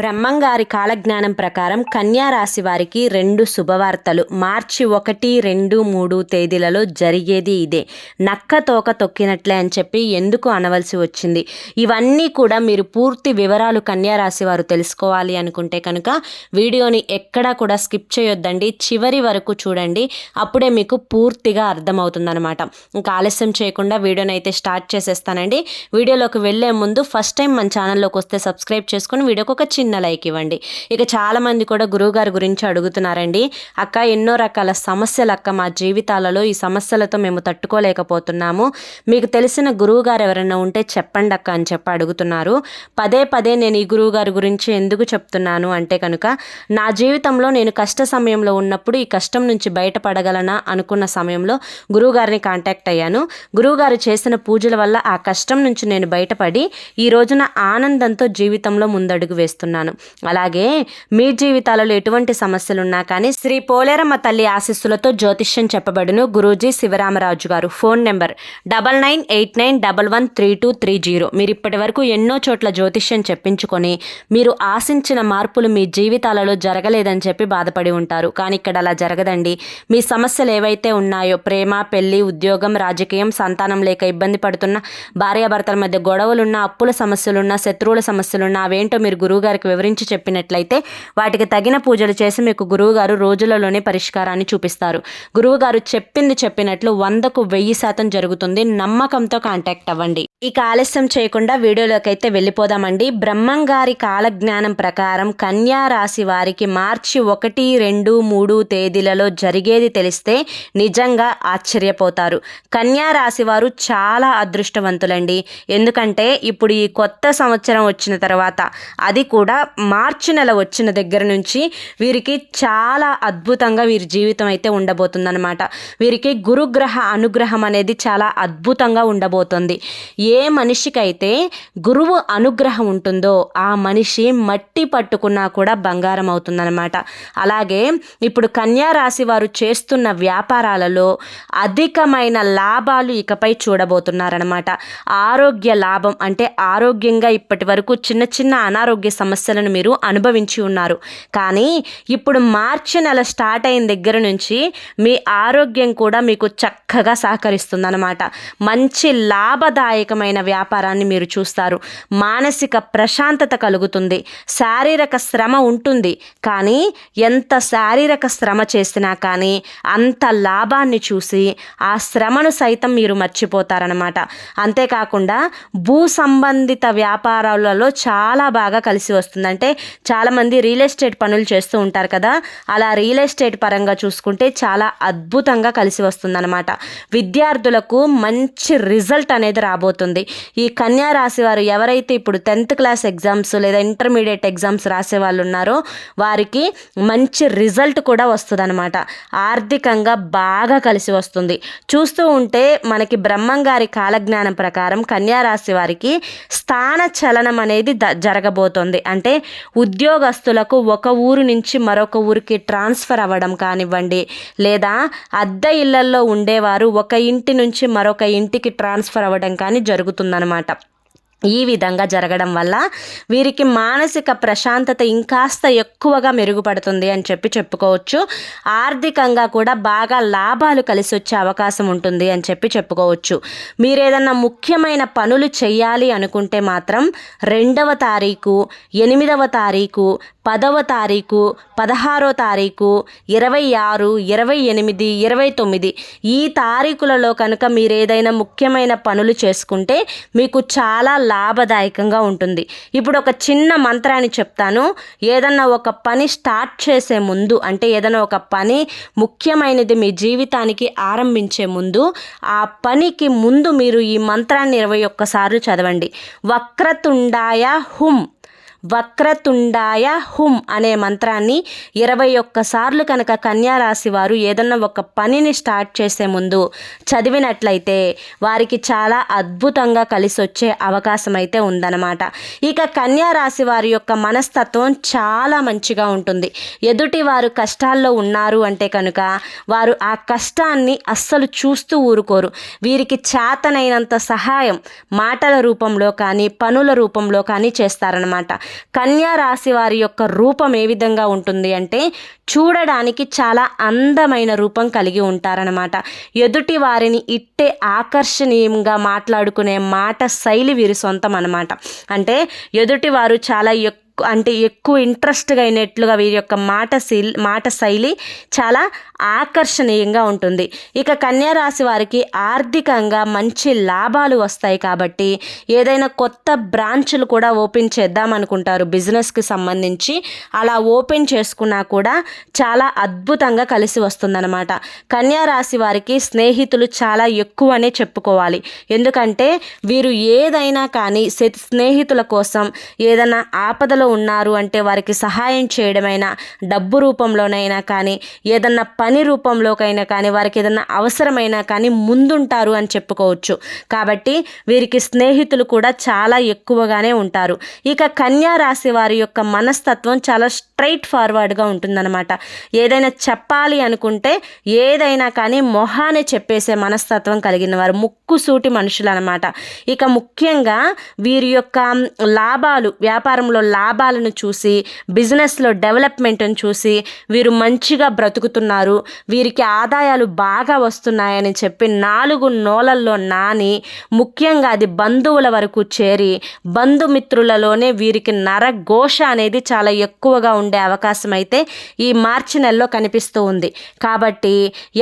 బ్రహ్మంగారి కాలజ్ఞానం ప్రకారం కన్యా రాశి వారికి రెండు శుభవార్తలు. మార్చి ఒకటి రెండు మూడు తేదీలలో జరిగేది ఇదే. నక్క తోక తొక్కినట్లే అని చెప్పి ఎందుకు అనవలసి వచ్చింది? ఇవన్నీ కూడా మీరు పూర్తి వివరాలు కన్యా రాశి వారు తెలుసుకోవాలి అనుకుంటే కనుక వీడియోని ఎక్కడా కూడా స్కిప్ చేయొద్దండి. చివరి వరకు చూడండి. అప్పుడే మీకు పూర్తిగా అర్థమవుతుందనమాట ఇంకా ఆలస్యం చేయకుండా వీడియోని అయితే స్టార్ట్ చేసేస్తానండి. వీడియోలోకి వెళ్ళే ముందు ఫస్ట్ టైం మన ఛానల్లోకి వస్తే సబ్స్క్రైబ్ చేసుకుని వీడియోకి ఒక చిన్న లైక్ ఇవ్వండి. ఇక చాలామంది కూడా గురువుగారి గురించి అడుగుతున్నారండి. అక్క ఎన్నో రకాల సమస్యలు అక్క మా జీవితాలలో ఈ సమస్యలతో మేము తట్టుకోలేకపోతున్నాము. మీకు తెలిసిన గురువు గారు ఎవరైనా ఉంటే చెప్పండి అక్క అని చెప్పి అడుగుతున్నారు. పదే పదే నేను ఈ గురువు గారి గురించి ఎందుకు చెప్తున్నాను అంటే కనుక నా జీవితంలో నేను కష్ట సమయంలో ఉన్నప్పుడు ఈ కష్టం నుంచి బయటపడగలనా అనుకున్న సమయంలో గురువుగారిని కాంటాక్ట్ అయ్యాను. గురువుగారు చేసిన పూజల వల్ల ఆ కష్టం నుంచి నేను బయటపడి ఈ రోజున ఆనందంతో జీవితంలో ముందడుగు వేస్తున్నాను. అలాగే మీ జీవితాలలో ఎటువంటి సమస్యలు ఉన్నా కానీ శ్రీ పోలేరమ్మ తల్లి ఆశీస్సులతో జ్యోతిష్యం చెప్పబడును. గురూజీ శివరామరాజు గారు. Phone number double nine eight nine double one three two three zero. మీరు ఇప్పటి వరకు ఎన్నో చోట్ల జ్యోతిష్యం చెప్పించుకొని మీరు ఆశించిన మార్పులు మీ జీవితాలలో జరగలేదని చెప్పి బాధపడి ఉంటారు. కానీ ఇక్కడ అలా జరగదండి. మీ సమస్యలు ఏవైతే ఉన్నాయో ప్రేమ పెళ్ళి ఉద్యోగం రాజకీయం సంతానం లేక ఇబ్బంది పడుతున్న భార్యాభర్తల మధ్య గొడవలున్న అప్పుల సమస్యలున్న శత్రువుల సమస్యలున్న అవేంటో మీరు గురువుగారికి వివరించి చెప్పినట్లయితే వాటికి తగిన పూజలు చేసి మీకు గురువుగారు రోజులలోనే పరిష్కారాన్ని చూపిస్తారు. గురువుగారు చెప్పింది చెప్పినట్లు వందకు వెయ్యి శాతం జరుగుతుంది. నమ్మకంతో కాంటాక్ట్ అవ్వండి. ఇక ఆలస్యం చేయకుండా వీడియోలోకైతే వెళ్ళిపోదామండి. బ్రహ్మం గారి కాలజ్ఞానం ప్రకారం కన్యా రాశి వారికి మార్చి ఒకటి రెండు మూడు తేదీలలో జరిగేది తెలిస్తే నిజంగా ఆశ్చర్యపోతారు. కన్యా రాశి వారు చాలా అదృష్టవంతులండి. ఎందుకంటే ఇప్పుడు ఈ కొత్త సంవత్సరం వచ్చిన తర్వాత అది కూడా మార్చి నెల వచ్చిన దగ్గర నుంచి వీరికి చాలా అద్భుతంగా వీరి జీవితం అయితే ఉండబోతుందన్నమాట. వీరికి గురుగ్రహ అనుగ్రహం అనేది చాలా అద్భుతంగా ఉండబోతుంది. ఏ మనిషికైతే గురువు అనుగ్రహం ఉంటుందో ఆ మనిషి మట్టి పట్టుకున్నా కూడా బంగారం అవుతుందన్నమాట. అలాగే ఇప్పుడు కన్యా రాశి వారు చేస్తున్న వ్యాపారాలలో అధికమైన లాభాలు ఇకపై చూడబోతున్నారనమాట ఆరోగ్య లాభం అంటే ఆరోగ్యంగా ఇప్పటి వరకు చిన్న చిన్న అనారోగ్య సమస్య సమస్యలను మీరు అనుభవించి ఉన్నారు. కానీ ఇప్పుడు మార్చి నెల స్టార్ట్ అయిన దగ్గర నుంచి మీ ఆరోగ్యం కూడా మీకు చక్కగా సహకరిస్తుందన్నమాట. మంచి లాభదాయకమైన వ్యాపారాన్ని మీరు చూస్తారు. మానసిక ప్రశాంతత కలుగుతుంది. శారీరక శ్రమ ఉంటుంది. కానీ ఎంత శారీరక శ్రమ చేసినా కానీ అంత లాభాన్ని చూసి ఆ శ్రమను సైతం మీరు మర్చిపోతారనమాట అంతేకాకుండా భూ సంబంధిత వ్యాపారాలలో చాలా బాగా కలిసి వస్తుంది. అంటే చాలామంది రియల్ ఎస్టేట్ పనులు చేస్తూ ఉంటారు కదా అలా రియల్ ఎస్టేట్ పరంగా చూసుకుంటే చాలా అద్భుతంగా కలిసి వస్తుందన్నమాట. విద్యార్థులకు మంచి రిజల్ట్ అనేది రాబోతుంది. ఈ కన్యా రాశి వారు ఎవరైతే ఇప్పుడు టెన్త్ క్లాస్ ఎగ్జామ్స్ లేదా ఇంటర్మీడియట్ ఎగ్జామ్స్ రాసే వాళ్ళు ఉన్నారో వారికి మంచి రిజల్ట్ కూడా వస్తుందన్నమాట. ఆర్థికంగా బాగా కలిసి వస్తుంది. చూస్తూ ఉంటే మనకి బ్రహ్మంగారి కాలజ్ఞానం ప్రకారం కన్యా రాశి వారికి స్థాన చలనం అనేది ద జరగబోతోంది. అంటే అంటే ఉద్యోగస్తులకు ఒక ఊరు నుంచి మరొక ఊరికి ట్రాన్స్ఫర్ అవ్వడం కానివ్వండి లేదా అద్దె ఇళ్ళల్లో ఉండేవారు ఒక ఇంటి నుంచి మరొక ఇంటికి ట్రాన్స్ఫర్ అవ్వడం కానీ జరుగుతుందన్నమాట. ఈ విధంగా జరగడం వల్ల వీరికి మానసిక ప్రశాంతత ఇంకాస్త ఎక్కువగా మెరుగుపడుతుంది అని చెప్పి చెప్పుకోవచ్చు. ఆర్థికంగా కూడా బాగా లాభాలు కలిసి వచ్చే అవకాశం ఉంటుంది అని చెప్పి చెప్పుకోవచ్చు. మీరు ఏదన్నా ముఖ్యమైన పనులు చేయాలి అనుకుంటే మాత్రం రెండవ తారీఖు ఎనిమిదవ తారీఖు పదవ తారీఖు పదహారో తారీఖు ఇరవై ఆరు ఇరవై ఎనిమిది ఇరవై తొమ్మిది. ఈ తారీఖులలో కనుక మీరు ఏదైనా ముఖ్యమైన పనులు చేసుకుంటే మీకు చాలా లాభదాయకంగా ఉంటుంది. ఇప్పుడు ఒక చిన్న మంత్రాన్ని చెప్తాను. ఏదన్నా ఒక పని స్టార్ట్ చేసే ముందు అంటే ఏదైనా ఒక పని ముఖ్యమైనది మీ జీవితానికి ఆరంభించే ముందు ఆ పనికి ముందు మీరు ఈ మంత్రాన్ని ఇరవై ఒక్కసార్లు చదవండి. వక్రతుండాయ హుం. వక్రతుండాయ హుం అనే మంత్రాన్ని ఇరవై ఒక్కసార్లు కనుక కన్యారాశి వారు ఏదన్నా ఒక పనిని స్టార్ట్ చేసే ముందు చదివినట్లయితే వారికి చాలా అద్భుతంగా కలిసి వచ్చే అవకాశం అయితే ఉందన్నమాట. ఇక కన్యారాశి వారి యొక్క మనస్తత్వం చాలా మంచిగా ఉంటుంది. ఎదుటి వారు కష్టాల్లో ఉన్నారు అంటే కనుక వారు ఆ కష్టాన్ని అస్సలు చూస్తూ ఊరుకోరు. వీరికి చేతనైనంత సహాయం మాటల రూపంలో కానీ పనుల రూపంలో కానీ చేస్తారనమాట కన్యా రాశి వారి యొక్క రూపం ఏ విధంగా ఉంటుంది అంటే చూడడానికి చాలా అందమైన రూపం కలిగి ఉంటారనమాట ఎదుటి వారిని ఇట్టే ఆకర్షణీయంగా మాట్లాడుకునే మాట శైలి వీరి సొంతం అనమాట అంటే ఎదుటి వారు చాలా ఎక్కువ అంటే ఎక్కువ ఇంట్రెస్ట్గా అయినట్లుగా వీరి యొక్క మాట శైలి మాట శైలి చాలా ఆకర్షణీయంగా ఉంటుంది. ఇక కన్యా రాశి వారికి ఆర్థికంగా మంచి లాభాలు వస్తాయి కాబట్టి ఏదైనా కొత్త బ్రాంచ్లు కూడా ఓపెన్ చేద్దాం అనుకుంటారు. బిజినెస్కి సంబంధించి అలా ఓపెన్ చేసుకున్నా కూడా చాలా అద్భుతంగా కలిసి వస్తుందన్నమాట. కన్యా రాశి వారికి స్నేహితులు చాలా ఎక్కువనే చెప్పుకోవాలి. ఎందుకంటే వీరు ఏదైనా కానీ స్నేహితుల కోసం ఏదైనా ఆపదలో ఉన్నారు అంటే వారికి సహాయం చేయడమైనా డబ్బు రూపంలోనైనా కానీ ఏదన్నా పని రూపంలోకైనా కానీ వారికి ఏదన్నా అవసరమైనా కానీ ముందుంటారు అని చెప్పుకోవచ్చు. కాబట్టి వీరికి స్నేహితులు కూడా చాలా ఎక్కువగానే ఉంటారు. ఇక కన్యా రాశి వారి యొక్క మనస్తత్వం చాలా స్ట్రైట్ ఫార్వర్డ్గా ఉంటుందన్నమాట. ఏదైనా చెప్పాలి అనుకుంటే ఏదైనా కానీ మొహానే చెప్పేసే మనస్తత్వం కలిగిన వారు ముక్కుసూటి మనుషులు అనమాట ఇక ముఖ్యంగా వీరి యొక్క లాభాలు వ్యాపారంలో లాభ లాభాలను చూసి బిజినెస్లో డెవలప్మెంట్ను చూసి వీరు మంచిగా బ్రతుకుతున్నారు. వీరికి ఆదాయాలు బాగా వస్తున్నాయని చెప్పి నాలుగు నోలల్లో నాని ముఖ్యంగా అది బంధువుల వరకు చేరి బంధుమిత్రులలోనే వీరికి నరఘోష అనేది చాలా ఎక్కువగా ఉండే అవకాశం అయితే ఈ మార్చి నెలలో కనిపిస్తూ ఉంది. కాబట్టి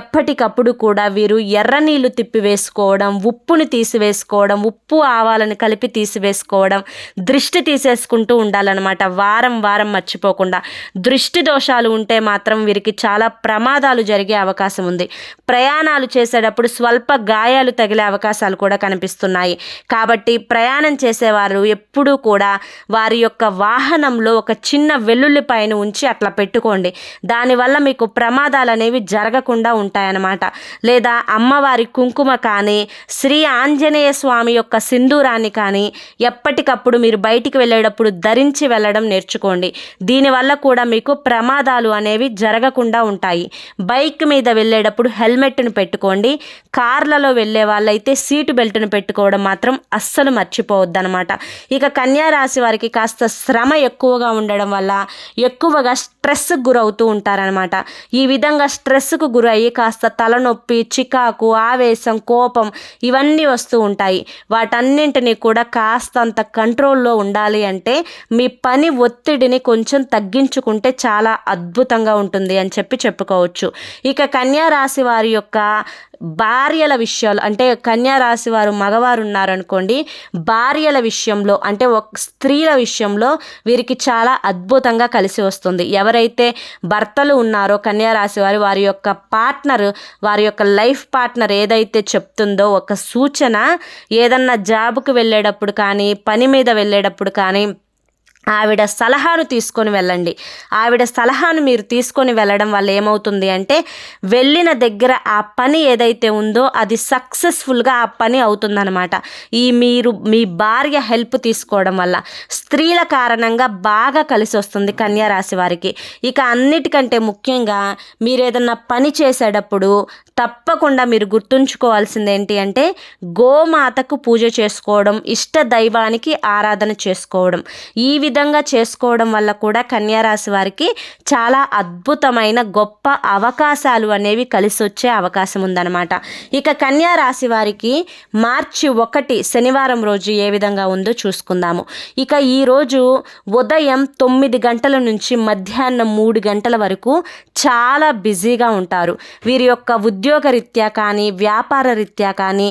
ఎప్పటికప్పుడు కూడా వీరు ఎర్ర నీళ్ళు తిప్పివేసుకోవడం ఉప్పుని తీసివేసుకోవడం ఉప్పు ఆవాలను కలిపి తీసివేసుకోవడం దృష్టి తీసేసుకుంటూ ఉండాలన్నమాట. వారం వారం మర్చిపోకుండా దృష్టి దోషాలు ఉంటే మాత్రం వీరికి చాలా ప్రమాదాలు జరిగే అవకాశం ఉంది. ప్రయాణాలు చేసేటప్పుడు స్వల్ప గాయాలు తగిలే అవకాశాలు కూడా కనిపిస్తున్నాయి. కాబట్టి ప్రయాణం చేసేవారు ఎప్పుడూ కూడా వారి యొక్క వాహనంలో ఒక చిన్న వెల్లుల్లిపాయను ఉంచి అట్లా పెట్టుకోండి. దానివల్ల మీకు ప్రమాదాలు అనేవి జరగకుండా ఉంటాయన్నమాట. లేదా అమ్మవారి కుంకుమ కానీ శ్రీ ఆంజనేయ స్వామి యొక్క సింధూరాన్ని కానీ ఎప్పటికప్పుడు మీరు బయటికి వెళ్ళేటప్పుడు ధరించి వెళ్ళడం నేర్చుకోండి. దీనివల్ల కూడా మీకు ప్రమాదాలు అనేవి జరగకుండా ఉంటాయి. బైక్ మీద వెళ్ళేటప్పుడు హెల్మెట్ను పెట్టుకోండి. కార్లలో వెళ్ళే వాళ్ళైతే సీటు బెల్ట్ను పెట్టుకోవడం మాత్రం అస్సలు మర్చిపోవద్దనమాట ఇక కన్యా రాశి వారికి కాస్త శ్రమ ఎక్కువగా ఉండడం వల్ల ఎక్కువగా స్ట్రెస్ గురవుతూ ఉంటారనమాట ఈ విధంగా స్ట్రెస్కు గురయ్యి కాస్త తలనొప్పి చికాకు ఆవేశం కోపం ఇవన్నీ వస్తూ ఉంటాయి. వాటన్నింటినీ కూడా కాస్తంత కంట్రోల్లో ఉండాలి అంటే మీ పని ఒత్తిడిని కొంచెం తగ్గించుకుంటే చాలా అద్భుతంగా ఉంటుంది అని చెప్పి చెప్పుకోవచ్చు. ఇక కన్యా రాశి వారి యొక్క భార్యల విషయాలు అంటే కన్యా రాశి వారు మగవారు ఉన్నారనుకోండి భార్యల విషయంలో అంటే ఒక స్త్రీల విషయంలో వీరికి చాలా అద్భుతంగా కలిసి వస్తుంది. ఎవరైతే భర్తలు ఉన్నారో కన్యా రాశి వారు వారి యొక్క పార్ట్నర్ వారి యొక్క లైఫ్ పార్ట్నర్ ఏదైతే చెప్తుందో ఒక సూచన ఏదన్నా జాబ్కి వెళ్ళేటప్పుడు కానీ పని మీద వెళ్ళేటప్పుడు కానీ ఆవిడ సలహాను తీసుకొని వెళ్ళండి. ఆవిడ సలహాను మీరు తీసుకొని వెళ్ళడం వల్ల ఏమవుతుంది అంటే వెళ్ళిన దగ్గర ఆ పని ఏదైతే ఉందో అది సక్సెస్ఫుల్గా ఆ పని అవుతుందన్నమాట. ఈ మీరు మీ భార్య హెల్ప్ తీసుకోవడం వల్ల స్త్రీల కారణంగా బాగా కలిసి వస్తుంది కన్యారాశి వారికి. ఇక అన్నిటికంటే ముఖ్యంగా మీరు ఏదన్నా పని చేసేటప్పుడు తప్పకుండా మీరు గుర్తుంచుకోవాల్సింది ఏంటి అంటే గోమాతకు పూజ చేసుకోవడం ఇష్ట దైవానికి ఆరాధన చేసుకోవడం. ఈ విధంగా చేసుకోవడం వల్ల కూడా కన్యారాశి వారికి చాలా అద్భుతమైన గొప్ప అవకాశాలు అనేవి కలిసి వచ్చే అవకాశం ఉందన్నమాట. ఇక కన్యారాశి వారికి మార్చి ఒకటి శనివారం రోజు ఏ విధంగా ఉందో చూసుకుందాము. ఇక ఈరోజు ఉదయం తొమ్మిది గంటల నుంచి మధ్యాహ్నం మూడు గంటల వరకు చాలా బిజీగా ఉంటారు. వీరి యొక్క ఉద్యోగ రీత్యా కానీ వ్యాపార రీత్యా కానీ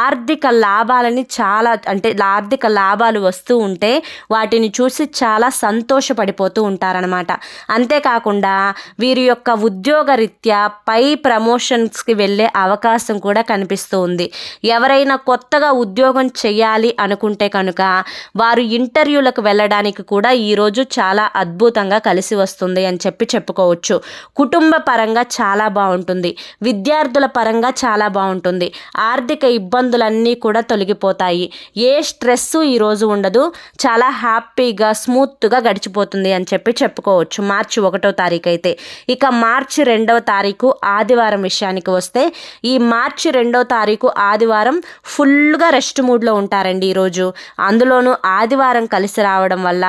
ఆర్థిక లాభాలని చాలా అంటే ఆర్థిక లాభాలు వస్తూ ఉంటే వాటిని చూసి చాలా సంతోషపడిపోతూ ఉంటారనమాట అంతేకాకుండా వీరి యొక్క ఉద్యోగ రీత్యా పై ప్రమోషన్స్కి వెళ్ళే అవకాశం కూడా కనిపిస్తూ ఉంది. ఎవరైనా కొత్తగా ఉద్యోగం చేయాలి అనుకుంటే కనుక వారు ఇంటర్వ్యూలకు వెళ్ళడానికి కూడా ఈరోజు చాలా అద్భుతంగా కలిసి వస్తుంది అని చెప్పి చెప్పుకోవచ్చు. కుటుంబ పరంగా చాలా బాగుంటుంది. విద్యార్థుల పరంగా చాలా బాగుంటుంది. ఆర్థిక ఇబ్బందులన్నీ కూడా తొలగిపోతాయి. ఏ స్ట్రెస్ ఈరోజు ఉండదు. చాలా హ్యాపీగా స్మూత్గా గడిచిపోతుంది అని చెప్పి చెప్పుకోవచ్చు. మార్చి ఒకటో తారీఖు అయితే ఇక మార్చి రెండవ తారీఖు ఆదివారం విషయానికి వస్తే ఈ మార్చి రెండవ తారీఖు ఆదివారం ఫుల్గా రెస్ట్ మూడ్లో ఉంటారండి ఈరోజు. అందులోనూ ఆదివారం కలిసి రావడం వల్ల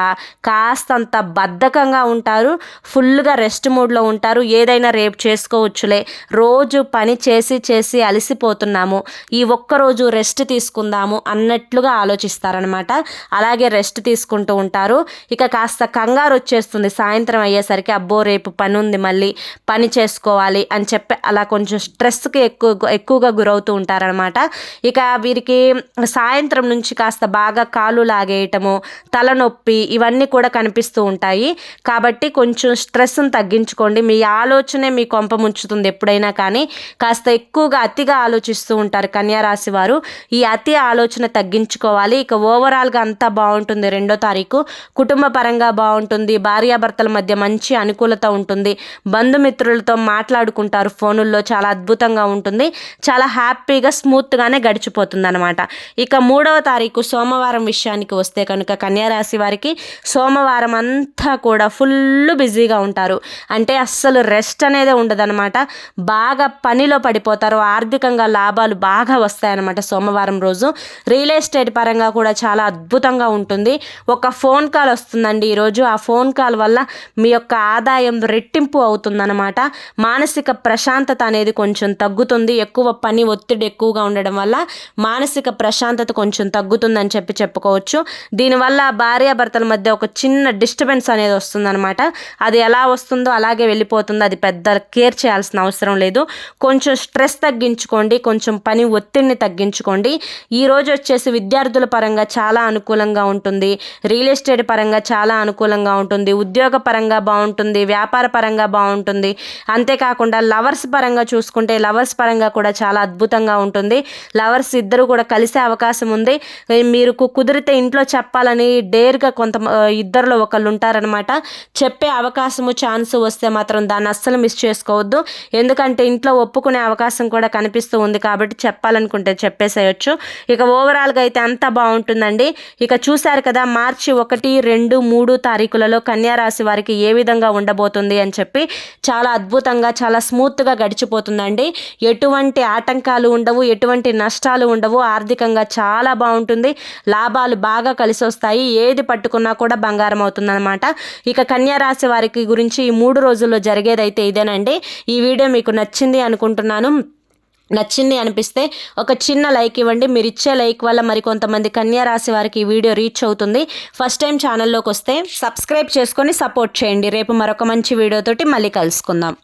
కాస్తంత బద్ధకంగా ఉంటారు ఫుల్గా రెస్ట్ మూడ్లో ఉంటారు. ఏదైనా రేపు చేసుకోవచ్చులే. రోజు పని చేసి చేసి అలసిపోతున్నాము. ఈ ఒక్కరోజు రెస్ట్ తీసుకుందాము అన్నట్లుగా ఆలోచిస్తారనమాట అలాగే రెస్ట్ తీసుకుంటూ ఉంటారు. ఇక కాస్త కంగారు వచ్చేస్తుంది. సాయంత్రం అయ్యేసరికి అబ్బో రేపు పని ఉంది మళ్ళీ పని చేసుకోవాలి అని చెప్పి అలా కొంచెం స్ట్రెస్కి ఎక్కువ ఎక్కువగా గురవుతూ ఉంటారనమాట ఇక వీరికి సాయంత్రం నుంచి కాస్త బాగా కాలు లాగేయటము తలనొప్పి ఇవన్నీ కూడా కనిపిస్తూ ఉంటాయి. కాబట్టి కొంచెం స్ట్రెస్ని తగ్గించుకోండి. మీ ఆలోచనే మీ కొంప ముంచుతుంది ఎప్పుడైనా కానీ. కాస్త ఎక్కువగా అతిగా ఆలోచిస్తూ ఉంటారు కన్యారాశి వారు. ఈ అతి ఆలోచన తగ్గించుకోవాలి. ఇక ఓవరాల్గా అంతా బాగుంటుంది రెండో తారీఖు. కుటుంబ పరంగా బాగుంటుంది భార్యాభర్తల మధ్య మంచి అనుకూలత ఉంటుంది బంధుమిత్రులతో మాట్లాడుకుంటారు ఫోనుల్లో చాలా అద్భుతంగా ఉంటుంది చాలా హ్యాపీగా స్మూత్గానే గడిచిపోతుంది అనమాట ఇక మూడవ తారీఖు సోమవారం విషయానికి వస్తే కనుక కన్యారాశి వారికి సోమవారం అంతా కూడా ఫుల్ బిజీగా ఉంటారు. అంటే అస్సలు రెస్ట్ అనేది ఉండదన్నమాట. బాగా పనిలో పడిపోతారు ఆర్థికంగా లాభాలు బాగా వస్తాయన్నమాట సోమవారం రోజు. రియల్ ఎస్టేట్ పరంగా కూడా చాలా అద్భుతంగా ఉంటుంది. ఒక ఫోన్ కాల్ వస్తుందండి. ఈరోజు ఆ ఫోన్ కాల్ వల్ల మీ యొక్క ఆదాయం రెట్టింపు అవుతుందన్నమాట. మానసిక ప్రశాంతత అనేది కొంచెం తగ్గుతుంది. ఎక్కువ పని ఒత్తిడి ఎక్కువగా ఉండడం వల్ల మానసిక ప్రశాంతత కొంచెం తగ్గుతుందని చెప్పి చెప్పుకోవచ్చు. దీనివల్ల భార్యాభర్తల మధ్య ఒక చిన్న డిస్టర్బెన్స్ అనేది వస్తుందన్నమాట. అది ఎలా వస్తుందో అలాగే వెళ్ళిపోతుంది. అది పెద్ద కేర్ చేయాల్సిన అవసరం లేదు. కొంచెం స్ట్రెస్ తగ్గించుకోండి. కొంచెం పని ఒత్తిడిని తగ్గించుకోండి. ఈరోజు వచ్చేసి విద్యార్థుల పరంగా చాలా అనుకూలంగా ఉంటుంది. రియల్ ఎస్టేట్ పరంగా చాలా అనుకూలంగా ఉంటుంది ఉద్యోగ పరంగా బాగుంటుంది వ్యాపార పరంగా బాగుంటుంది. అంతేకాకుండా లవర్స్ పరంగా చూసుకుంటే లవర్స్ పరంగా కూడా చాలా అద్భుతంగా ఉంటుంది. లవర్స్ ఇద్దరు కూడా కలిసే అవకాశం ఉంది. మీరు కు- కుదిరితే ఇంట్లో చెప్పాలని డేర్గా కొంత ఇద్దరిలో ఒకళ్ళు ఉంటారనమాట చెప్పే అవకాశము ఛాన్స్ వస్తే మాత్రం దాన్ని అస్సలు మిస్ చేసుకోవద్దు. ఎందుకంటే ఇంట్లో ఒప్పుకునే అవకాశం కూడా కనిపిస్తూ ఉంది కాబట్టి చెప్పాలనుకుంటే చెప్పేసేయచ్చు. ఇక ఓవరాల్గా అయితే అంతా బాగుంటుందండి. ఇక చూశారు కదా మార్చి ఒకటి రెండు మూడు తారీఖులలో కన్యారాశి వారికి ఏ విధంగా ఉండబోతుంది అని చెప్పి చాలా అద్భుతంగా చాలా స్మూత్గా గడిచిపోతుందండి. ఎటువంటి ఆటంకాలు ఉండవు ఎటువంటి నష్టాలు ఉండవు. ఆర్థికంగా చాలా బాగుంటుంది. లాభాలు బాగా కలిసి వస్తాయి. ఏది పట్టుకున్నా కూడా బంగారం అవుతుందన్నమాట. ఇక కన్యారాశి వారికి గురించి ఈ మూడు రోజుల్లో జరిగేదైతే ఇదేనండి. ఈ వీడియో మీకు నచ్చింది అనుకుంటున్నాను. నచ్చింది అనిపిస్తే ఒక చిన్న లైక్ ఇవ్వండి. మీరు ఇచ్చే లైక్ వల్ల మరి కొంతమంది కన్యా రాశి వారికి ఈ వీడియో రీచ్ అవుతుంది. ఫస్ట్ టైం ఛానల్లోకి వస్తే సబ్స్క్రైబ్ చేసుకొని సపోర్ట్ చేయండి. రేపు మరొక మంచి వీడియోతోటి మళ్ళీ కలుసుకుందాం.